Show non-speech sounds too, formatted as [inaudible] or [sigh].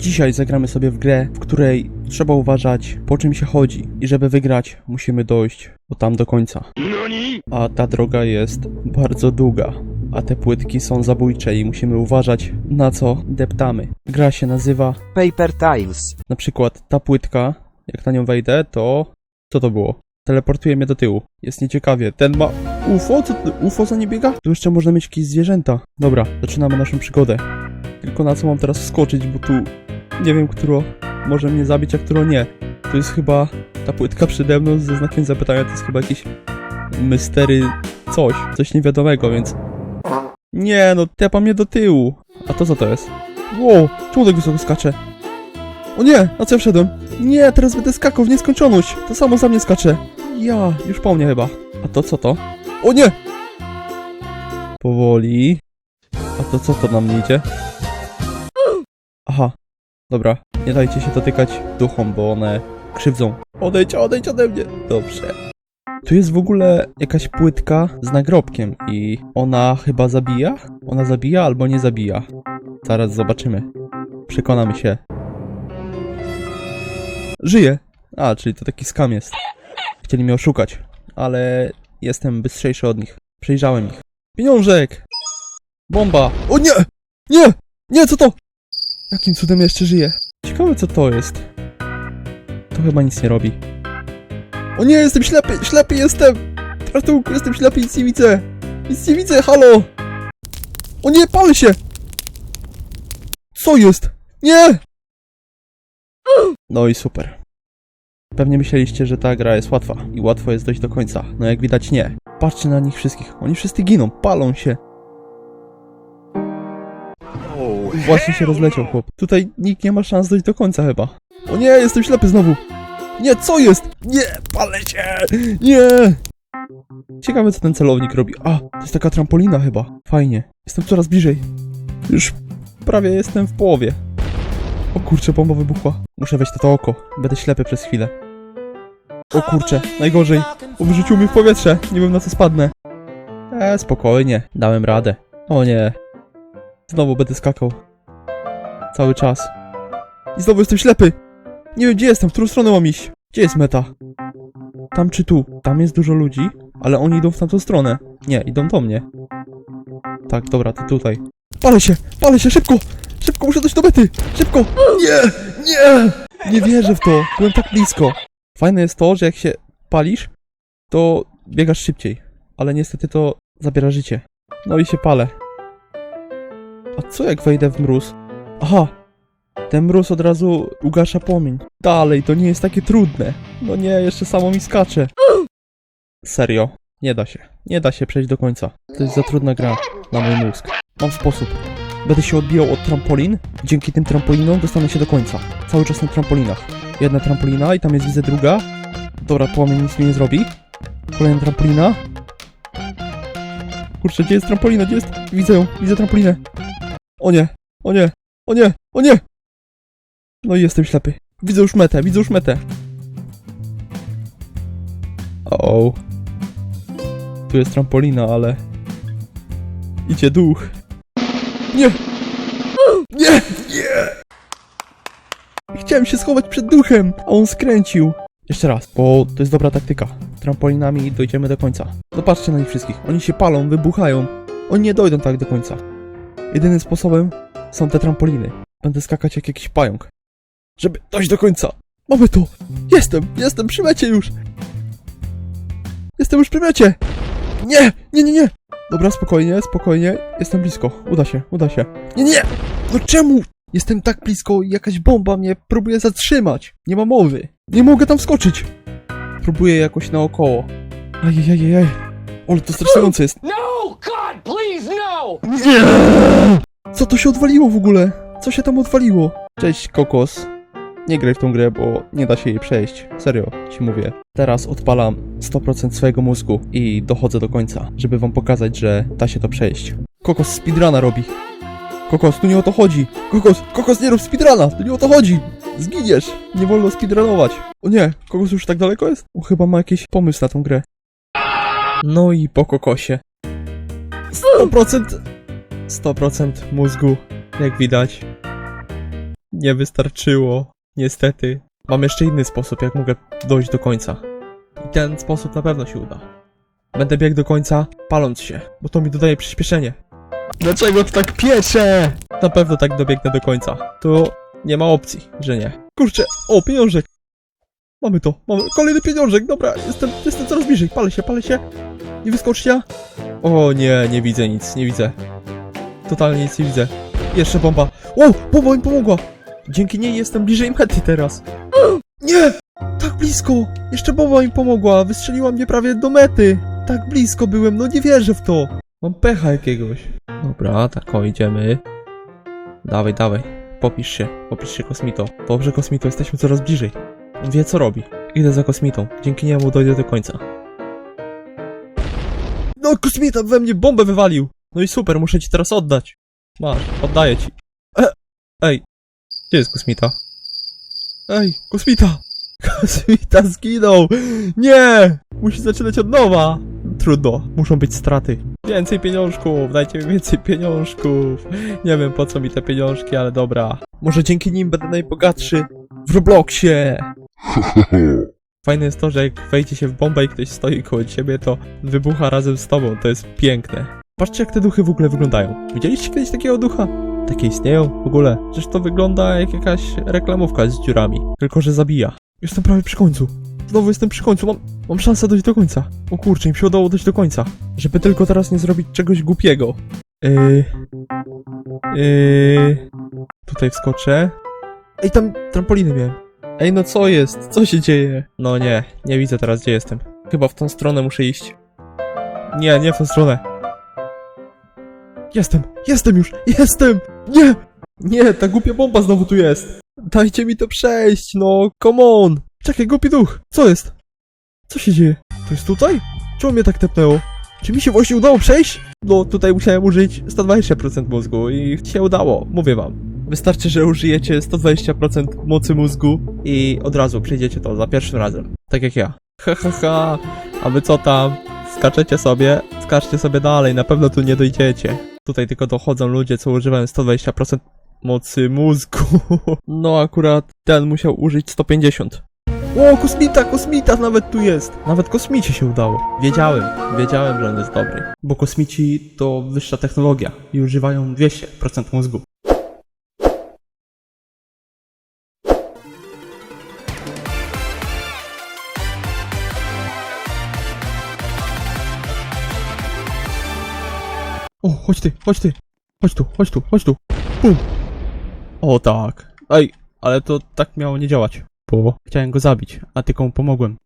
Dzisiaj zagramy sobie w grę, w której trzeba uważać po czym się chodzi i żeby wygrać musimy dojść o tam do końca. A ta droga jest bardzo długa, a te płytki są zabójcze i musimy uważać na co deptamy. Gra się nazywa Paper Tiles. na przykład ta płytka, jak na nią wejdę, to co to było? Teleportuje mnie do tyłu. Jest nieciekawie. Ten ma UFO? Co to- UFO za nie biega? Tu jeszcze można mieć jakieś zwierzęta. Dobra, zaczynamy naszą przygodę. Tylko na co mam teraz wskoczyć, bo tu nie wiem, któro może mnie zabić, a któro nie. To jest chyba ta płytka przede mną ze znakiem zapytania, to jest chyba jakiś mystery coś, coś niewiadomego, więc... Nie, no tepa mnie do tyłu. A to co to jest? Wow, czemu tak wysoko skacze? O nie, na co ja wszedłem? Nie, teraz będę skakał w nieskończoność. To samo za mnie skacze. Ja, już po mnie chyba. A to co to? O nie! Powoli. A to co to na mnie idzie? Aha, dobra. Nie dajcie się dotykać duchom, bo one krzywdzą. Odejdź, odejdź ode mnie. Dobrze. Tu jest w ogóle jakaś płytka z nagrobkiem i ona chyba zabija? Ona zabija albo nie zabija. Zaraz zobaczymy. Przekonamy się. Żyje! A, czyli to taki skam jest. Chcieli mnie oszukać, ale jestem bystrzejszy od nich. Przejrzałem ich. Pieniążek! Bomba! O nie! Nie! Nie, co to? Jakim cudem jeszcze żyje? Ciekawe co to jest. To chyba nic nie robi. O nie, jestem ślepy! Ślepy jestem! Ratunku, jestem ślepy, nic nie widzę! Nic nie widzę, halo! O nie, palę się! Co jest? Nie! No i super. Pewnie myśleliście, że ta gra jest łatwa i łatwo jest dojść do końca. No jak widać nie. Patrzcie na nich wszystkich. Oni wszyscy giną, palą się. Właśnie się rozleciał chłop. Tutaj nikt nie ma szans dojść do końca chyba. O nie, jestem ślepy znowu. Nie, co jest? Nie, palę się! Nie! Ciekawe co ten celownik robi. A, to jest taka trampolina chyba. Fajnie. Jestem coraz bliżej. Już prawie jestem w połowie. O kurczę, bomba wybuchła. Muszę wejść na to oko. Będę ślepy przez chwilę. O kurczę, najgorzej. Wyrzucił mnie w powietrze. Nie wiem na co spadnę. E, spokojnie. Dałem radę. O nie. Znowu będę skakał. Cały czas. I znowu jestem ślepy. Nie wiem gdzie jestem, w którą stronę mam iść. Gdzie jest meta? Tam czy tu? Tam jest dużo ludzi, ale oni idą w tamtą stronę. Nie, idą do mnie. Tak, dobra, to tutaj. Palę się! Palę się! Szybko! Szybko, muszę dojść do mety! Szybko! Nie! Nie! Nie wierzę w to! Byłem tak blisko. Fajne jest to, że jak się palisz, to biegasz szybciej. Ale niestety to zabiera życie. No i się palę. A co jak wejdę w mróz? Aha! Ten mróz od razu ugasza płomień. Dalej, to nie jest takie trudne. No nie, jeszcze samo mi skacze. Serio, nie da się. Nie da się przejść do końca. To jest za trudna gra na mój mózg. Mam sposób. Będę się odbijał od trampolin. Dzięki tym trampolinom dostanę się do końca. Cały czas na trampolinach. Jedna trampolina i tam jest widzę druga. Dobra, płomień nic mi nie zrobi. Kolejna trampolina. Kurczę, gdzie jest trampolina? Gdzie jest? Widzę ją, widzę trampolinę. O nie, o nie, o nie, o nie! No i jestem ślepy. Widzę już metę, widzę już metę. O. Tu jest trampolina, ale... Idzie duch. Nie! Nie! Nie! Chciałem się schować przed duchem, a on skręcił. Jeszcze raz, bo to jest dobra taktyka. Trampolinami dojdziemy do końca. Zobaczcie na nich wszystkich. Oni się palą, wybuchają. Oni nie dojdą tak do końca. Jedynym sposobem są te trampoliny. Będę skakać jak jakiś pająk. Żeby dojść do końca. Mamy to! Jestem! Jestem przy mecie już! Jestem już przy mecie! Nie! Nie, nie, nie! Dobra, spokojnie, spokojnie. Jestem blisko. Uda się, uda się. Nie, nie! No czemu? Jestem tak blisko i jakaś bomba mnie próbuje zatrzymać. Nie ma mowy. Nie mogę tam skoczyć. Próbuję jakoś naokoło. Ajajajaj. Ale to stresujące jest. No! God, please, no! Nie! Co to się odwaliło w ogóle? Co się tam odwaliło? Cześć, Kokos. Nie graj w tą grę, bo nie da się jej przejść. Serio, ci mówię. Teraz odpalam 100% swojego mózgu i dochodzę do końca, żeby wam pokazać, że da się to przejść. Kokos speedruna robi. Kokos, tu nie o to chodzi. Kokos, Kokos, nie rób speedruna, tu nie o to chodzi. Zginiesz. Nie wolno speedrunować. O nie, Kokos już tak daleko jest? On chyba ma jakiś pomysł na tą grę. No i po Kokosie. 100% 100% mózgu, jak widać. Nie wystarczyło. Niestety. Mam jeszcze inny sposób, jak mogę dojść do końca. I ten sposób na pewno się uda. Będę biegł do końca, paląc się, bo to mi dodaje przyspieszenie. Dlaczego to tak piecze? Na pewno tak dobiegnę do końca. To nie ma opcji, że nie. Kurczę, o, pieniążek! Mamy to, mamy kolejny pieniążek, dobra, jestem, jestem coraz bliżej, palę się, palę się. Nie wyskoczcie. O nie, nie widzę nic, nie widzę. Totalnie nic nie widzę. Jeszcze bomba. O, bomba mi pomogła! Dzięki niej jestem bliżej mety teraz. Nie! Tak blisko! Jeszcze bomba mi pomogła, wystrzeliła mnie prawie do mety. Tak blisko byłem, no nie wierzę w to. Mam pecha jakiegoś. Dobra, tak o, idziemy. Dawaj, dawaj. Popisz się, popisz się kosmito. Dobrze, kosmito, jesteśmy coraz bliżej. On wie co robi. Idę za kosmitą. Dzięki niemu dojdę do końca. No, kosmita we mnie bombę wywalił! No i super, muszę ci teraz oddać. Masz, oddaję ci. E, ej, gdzie jest kosmita? Ej, kosmita! [laughs] Kosmita zginął! Nie! Musi zaczynać od nowa! Trudno, muszą być straty. Więcej pieniążków, dajcie mi więcej pieniążków. Nie wiem po co mi te pieniążki, ale dobra. Może dzięki nim będę najbogatszy w Robloxie. [laughs] Fajne jest to, że jak wejdzie się w bombę i ktoś stoi koło ciebie, to wybucha razem z tobą. To jest piękne. Patrzcie jak te duchy w ogóle wyglądają. Widzieliście kiedyś takiego ducha? Takie istnieją w ogóle. Przecież to wygląda jak jakaś reklamówka z dziurami. Tylko, że zabija. Jestem prawie przy końcu. Znowu jestem przy końcu. Mam, mam szansę dojść do końca. O kurczę, im się udało dojść do końca. Żeby tylko teraz nie zrobić czegoś głupiego. Yy... Yy... Tutaj wskoczę. Ej, tam trampoliny miałem. Ej, no co jest? Co się dzieje? No nie, nie widzę teraz, gdzie jestem. Chyba w tą stronę muszę iść. Nie, nie w tą stronę. Jestem, jestem już, jestem! Nie! Nie, ta głupia bomba znowu tu jest. Dajcie mi to przejść, no, come on! Czekaj, głupi duch, co jest? Co się dzieje? To jest tutaj? Czemu mnie tak tepnęło? Czy mi się właśnie udało przejść? No, tutaj musiałem użyć 120% mózgu i się udało, mówię wam. Wystarczy, że użyjecie 120% mocy mózgu i od razu przejdziecie to za pierwszym razem. Tak jak ja. Ha ha ha, a wy co tam? Skaczecie sobie? Skaczcie sobie dalej, na pewno tu nie dojdziecie. Tutaj tylko dochodzą ludzie, co używają 120% mocy mózgu. [laughs] No akurat ten musiał użyć 150. O, kosmita, kosmita nawet tu jest. Nawet kosmicie się udało. Wiedziałem, wiedziałem, że on jest dobry. Bo kosmici to wyższa technologia i używają 200% mózgu. O, chodź ty, chodź ty. Chodź tu, chodź tu, chodź tu. Pum. O tak. Ej, ale to tak miało nie działać. Bo chciałem go zabić, a tylko mu pomogłem.